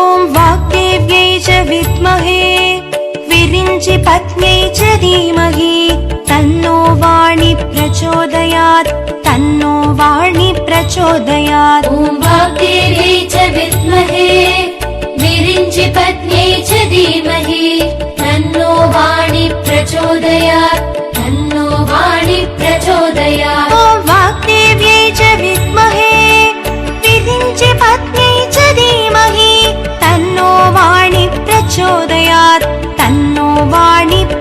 ॐ वाग्देव्यै च विद्महे विरिञ्चि पत्न्यै च धीमहि। तन्नो वाणि प्रचोदयात् तन्नो वाणि प्रचोदयात्। ॐ वाग्देव्यै च विद्महे विरिञ्चि पत्न्यै च धीमहि। तन्नो वाणि प्रचोदयात् तन्नो वाणि प्रचोदयात्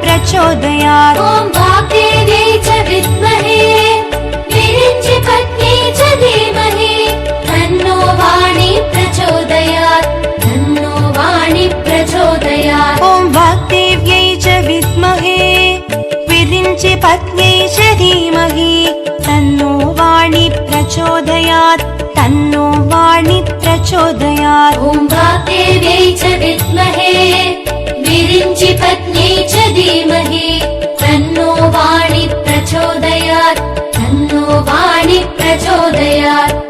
प्रचोदयात्। ॐ वाग्देव्यै च विद्महे विरिञ्चि पत्न्यै च धीमहि। तन्नो वाणि प्रचोदयात् तन्नो वाणि प्रचोदयात्। ॐ वाग्देव्यै च विद्महे विरिञ्चि पत्न्यै च धीमहि। तन्नो वाणि प्रचोदयात् तन्नो वाणि प्रचोदयात्। ॐ वाग्देव्यै च विद्महे विरिञ्चि தந்தையார்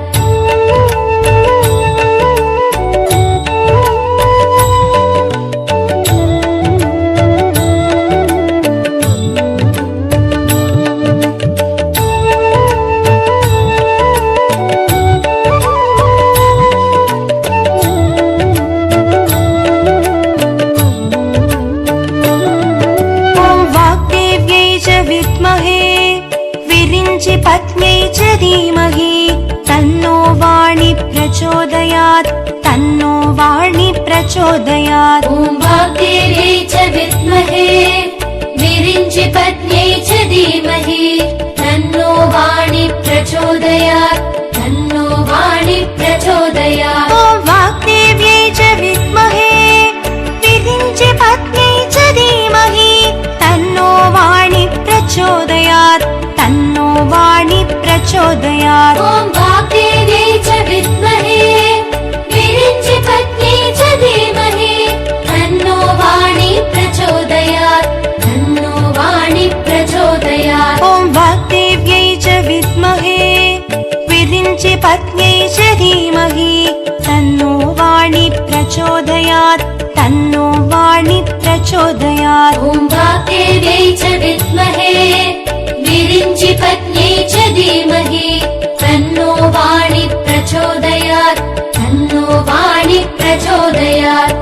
प्रचोदयात् ॐ वाग्देव्यै च विद्महे विरिञ्चि पत्न्यै च धीमहि। तन्नो वाणि प्रचोदयात् तन्नो वाणि प्रचोदयात्। ॐ वाग्देव्यै च विद्महे विरिञ्चि पत्न्यै च धीमहि। तन्नो वाणि प्रचोदयात् तन्नो वाणि प्रचोदयात् धीमहि तन्नो वाणि प्रचोदयात् तन्नो वाणि प्रचोदयात्। ॐ वाग्देव्यै च विद्महे विरिञ्चि पत्न्यै च धीमहि तन्नो वाणि प्रचोदयात् तन्नो वाणि प्रचोदयात्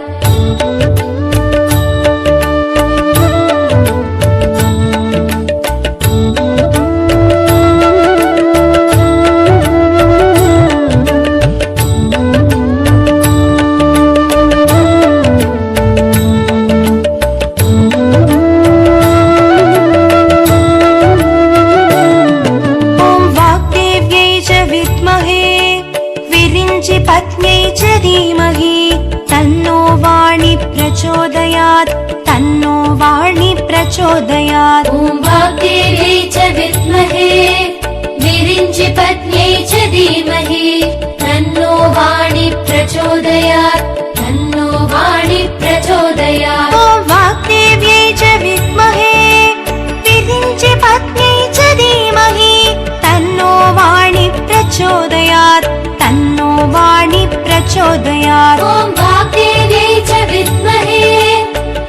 विरिञ्चि पत्न्यै च धीमहि। तन्नो वाणि प्रचोदयात्। तन्नो वाणि प्रचोदयात्। ॐ वाग्देव्यै च विद्महे।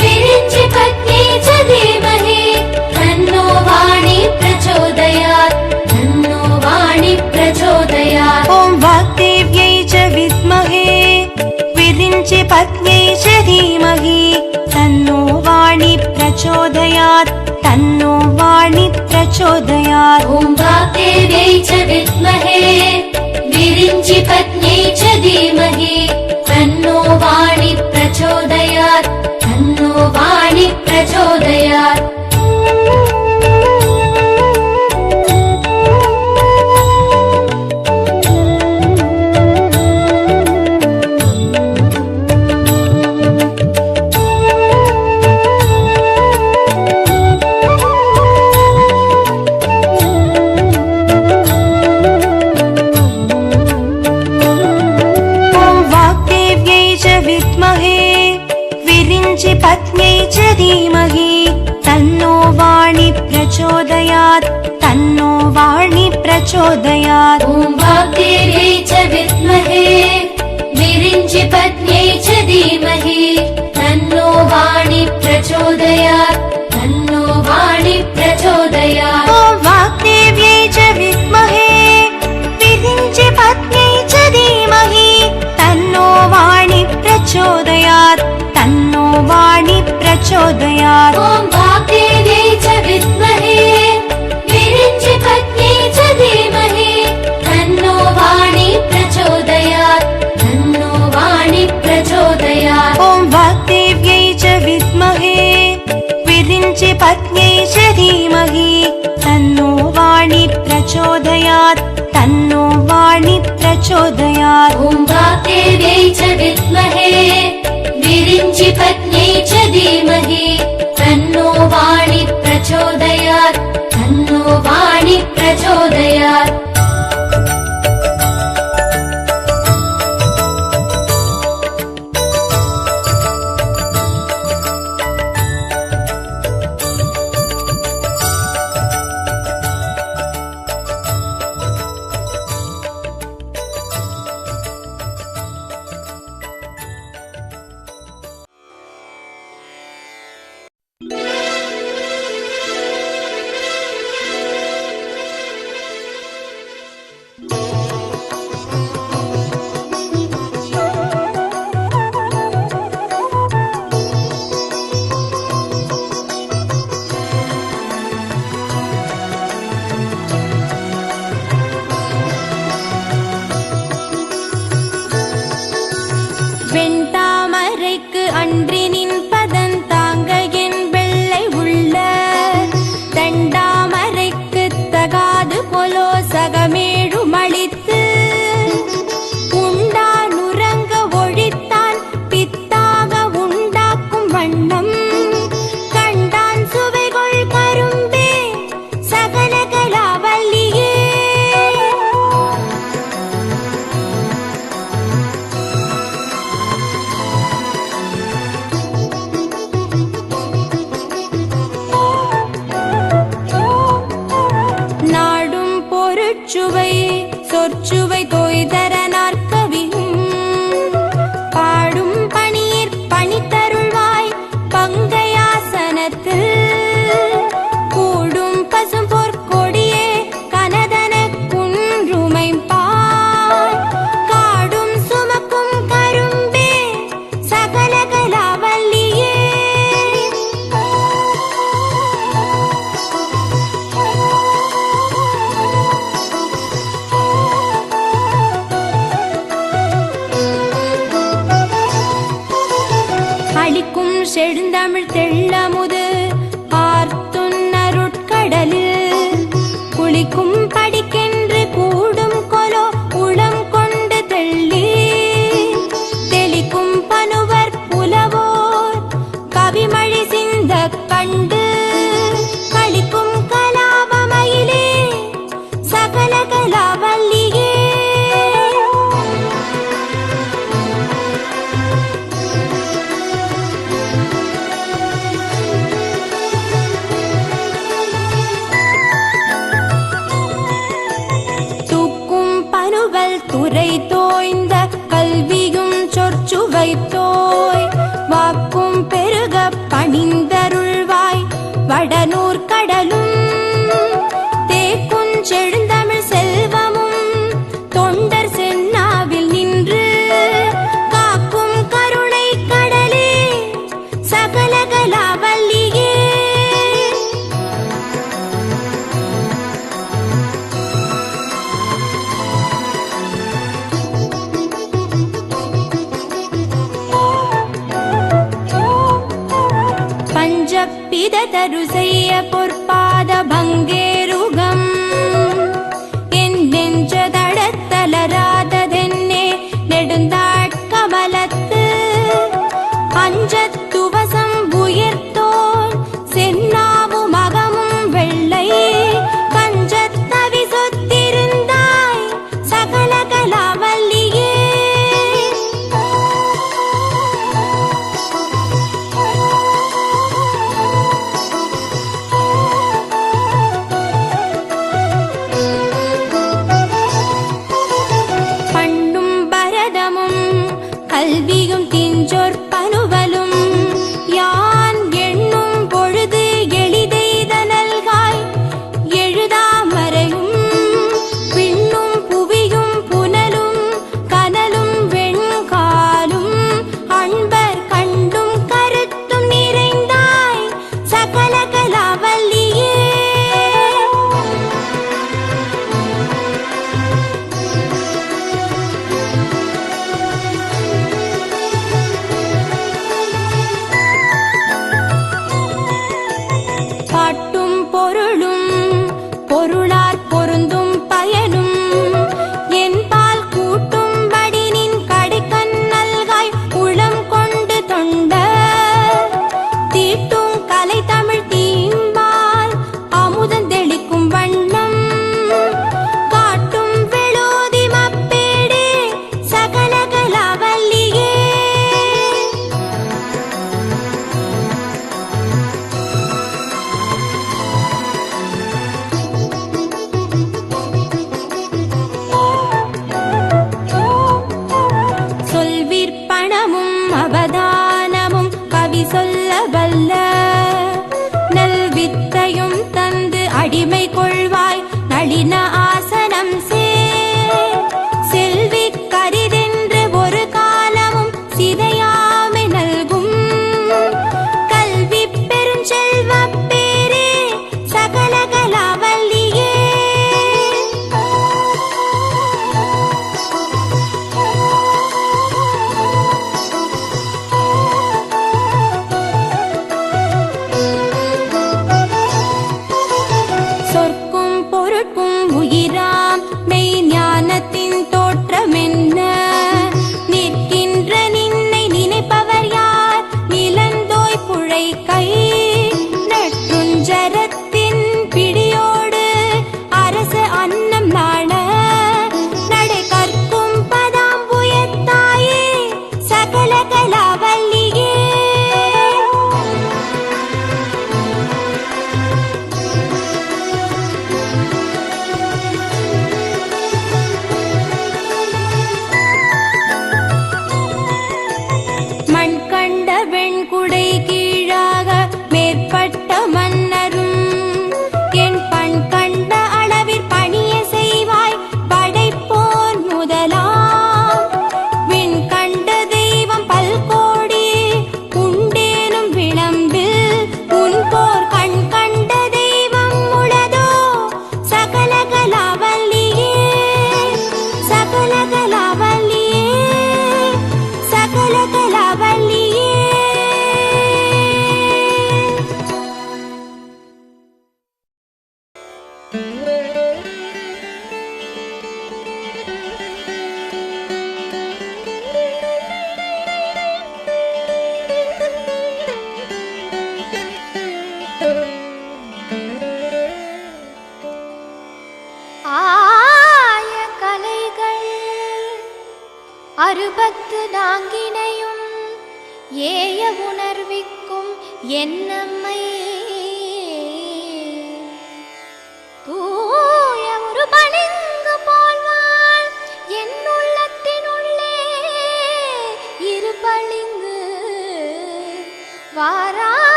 विरिञ्चि पत्न्यै च धीमहि। तन्नो वाणि प्रचोदयात्। तन्नो वाणि प्रचोदयात्। ॐ वाग्देव्यै च विद्महे। विरिञ्चि पत्न्यै च धीमहि। तन्नो वाणि प्रचोदयात् तन्नो वाणि प्रचोदयात्। ॐ वाग्देव्यै च विद्महे विरिञ्चि पत्न्यै च धीमहि। तन्नो वाणि प्रचोदयात् तन्नो वाणि प्रचोदयात् तन्नो वाणी प्रचोदयात्। ॐ वाग्देव्यै च विद्महे त्रिञ्च पत्न्यै च धीमहि। तन्नो वाणी प्रचोदयात् तन्नो वाणी प्रचोदयात्। ॐ वाग्देव्यै च विस्महे च पत्न्यै च धीमहि तन्नो वाणि प्रचोदयात् तन्नो वाणि प्रचोदयात्। ॐ गुङ्गादेव्यै च विद्महे विरिञ्चि पत्न्यै च धीमहि। तन्नो वाणि प्रचोदयात् तन्नो वाणि प्रचोदयात्। செழுந்தமிழ் தெள்ளமுது হয়তো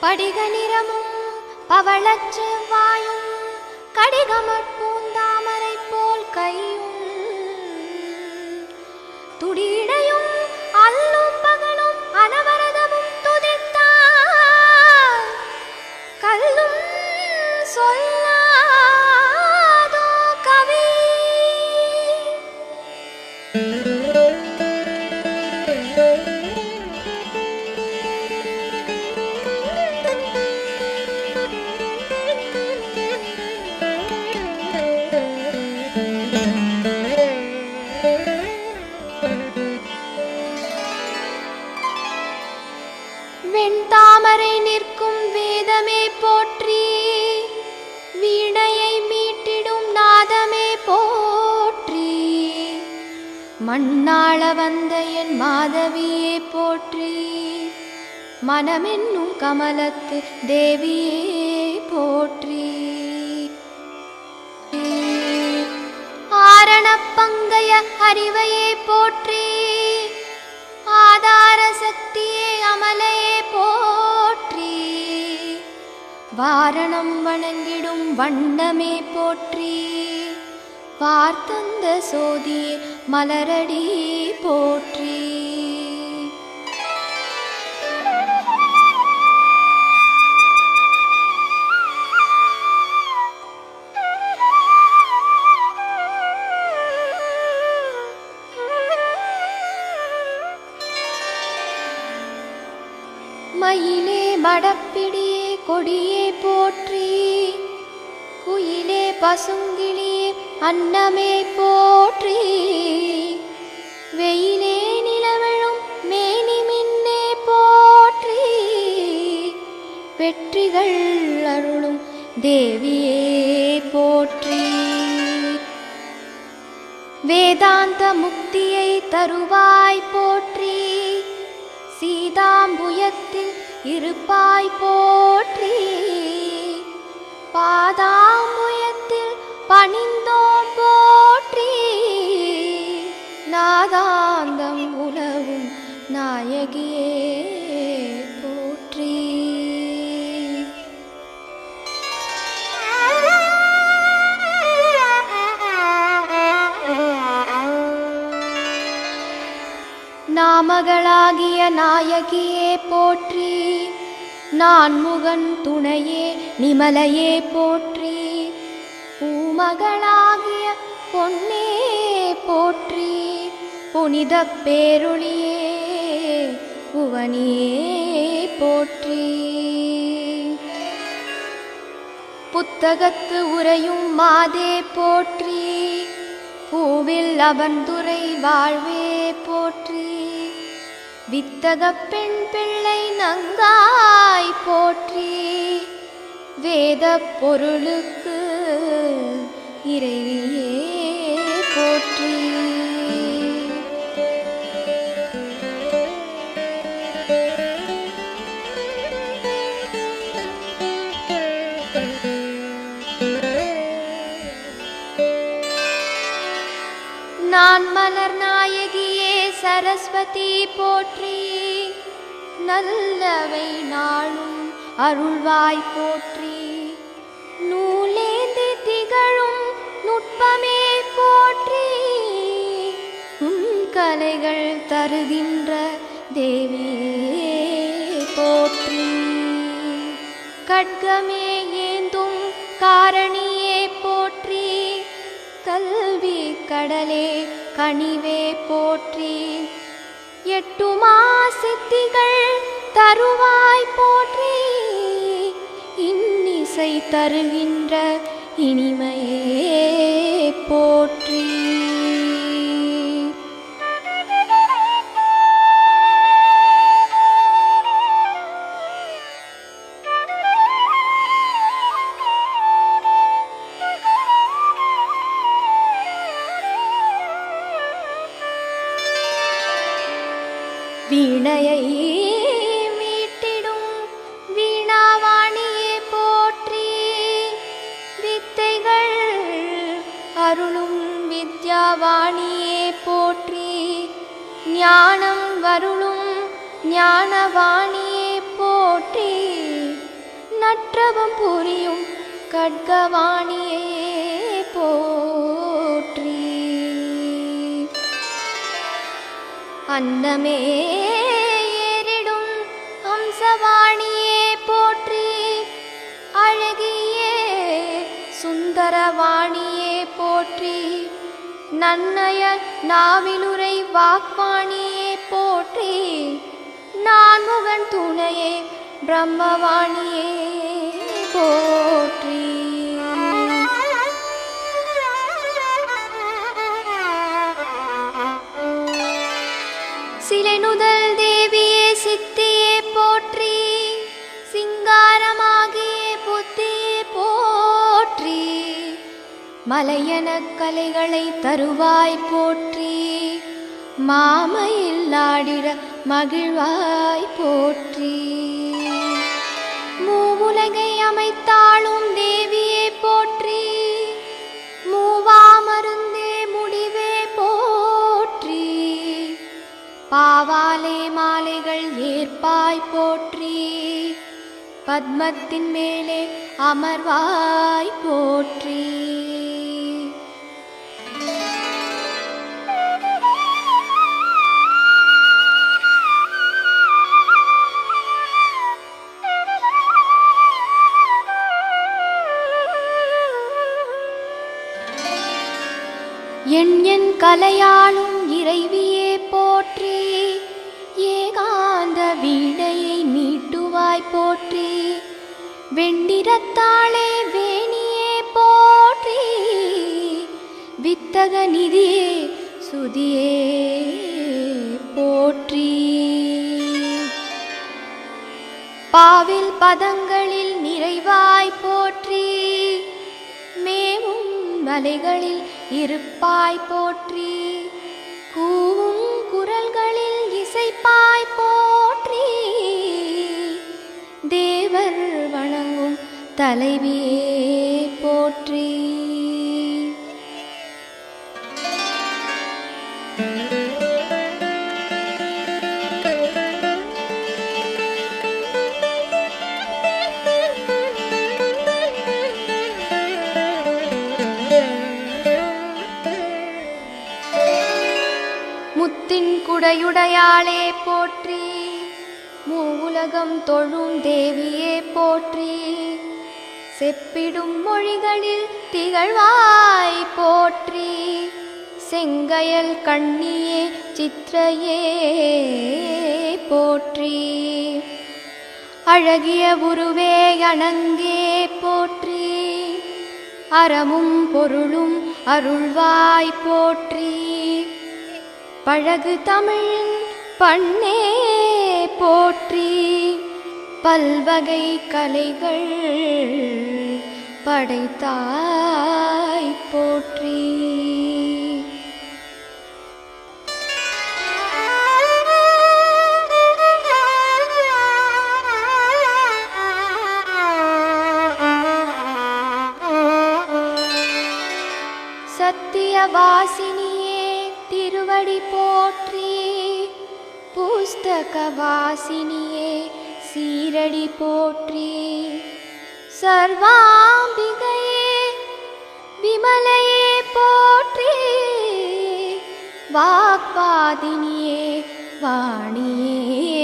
படிக நிறமும் பவளச் செவ்வாயும் கடிகமற் போல் கையும். துடியிடையும் அல்லும் பகலும் அனவரதமும் துதித்தார் கல்லும் சொல்லாதோ வெண்தாமரை நிற்கும் வேதமே போற்றி. வீணையை மீட்டிடும் நாதமே போற்றி. மண்ணாள வந்த என் மாதவியே போற்றி. மனமென்னும் கமலத்து தேவியே போற்றி. ஆரணப்பங்கைய அறிவையே போற்றி. ஆதார சக்தியே அமலையே வாரணம் வணங்கிடும் வண்ணமே போற்றி. பார்த்தந்த சோதி மலரடி போற்றி. அன்னமே போற்றி. வெயிலே நிலவழும் மேனி மின்னே போற்றி. வெற்றிகள் அருளும் தேவியே போற்றி. வேதாந்த முக்தியை தருவாய் போற்றி. சீதாம்புயத்தில் இருப்பாய் போற்றி. பாதாம்புயத்தில் பணிந்தோ சதாந்தம் உலவும் நாயகியே போற்றி. நாமகளாகிய நாயகியே போற்றி. நான் முகன் துணையே நிமலையே போற்றி. பூமகளாகிய பொன்னே போற்றி. புனித பேருளியே புவனியே போற்றி. புத்தகத்து உரையும் மாதே போற்றி பூவில் அவன்துறை வாழ்வே போற்றி. வித்தக பெண் பிள்ளை நங்காய் போற்றி வேத பொருளுக்கு இறைவியே நான் மலர் நாயகியே சரஸ்வதி போற்றி. நல்லவை நாளும் அருள்வாய் போற்றி. நூலேந்தி திகழும் நுட்பமே போற்றி. உன் கலைகள் தருகின்ற தேவியே போற்றி. கட்கமே ஏந்தும் காரணி கல்வி கடலே கனிவே போற்றி. எட்டுமா சித்திகள் தருவாய் போற்றி. இன்னிசை தருகின்ற இனிமையே போற்றி. அன்னமே ஏறிடும். அம்சவாணியே போற்றி அழகியே சுந்தரவாணியே போற்றி. நன்னய நாவிலுரை வாக்வாணியே போற்றி. நான் முகன் துணையே பிரம்மவாணியே போற்றி. மலையன கலைகளை தருவாய் போற்றி மாமையில் ஆடிட மகிழ்வாய் போற்றி. மூவுலகை அமைத்தாளும் தேவியே போற்றி மூவா மருந்தே முடிவே போற்றி. பாவாலே மாலைகள் ஏற்பாய் போற்றி பத்மத்தின் மேலே அமர்வாய் போற்றி. என் என் கலையாளும் இறைவியே போற்றி ஏகாந்த வீடையை மீட்டுவாய் போற்றி வெண்டிரத்தாளே வேணியே போற்றி வித்தக நிதியே சுதியே போற்றி. பாவில் பதங்களில் நிறைவாய் போற்றி மேவும் மலைகளில் இருப்பாய் போற்றி. கூவும் குரல்களில் இசைப்பாய் போற்றி. தேவர் வணங்கும் தலைவியே போற்றி. கருணையுடையாளே போற்றி. மூவுலகம் தொழும் தேவியே போற்றி. செப்பிடும் மொழிகளில் திகழ்வாய் போற்றி. செங்கயல் கண்ணியே சித்திரையே போற்றி. அழகிய உருவே அணங்கே போற்றி. அறமும் பொருளும் அருள்வாய் போற்றி. பழகு தமிழின் பண்ணே போற்றி பல்வகை கலைகள் படைத்தாய் போற்றி. சத்தியவாசி புஸ்தகவாசினியே சீரடி போற்றி. சர்வாம்பிகையே விமலையே போற்றி. வாக்பாதினியே வாணியே.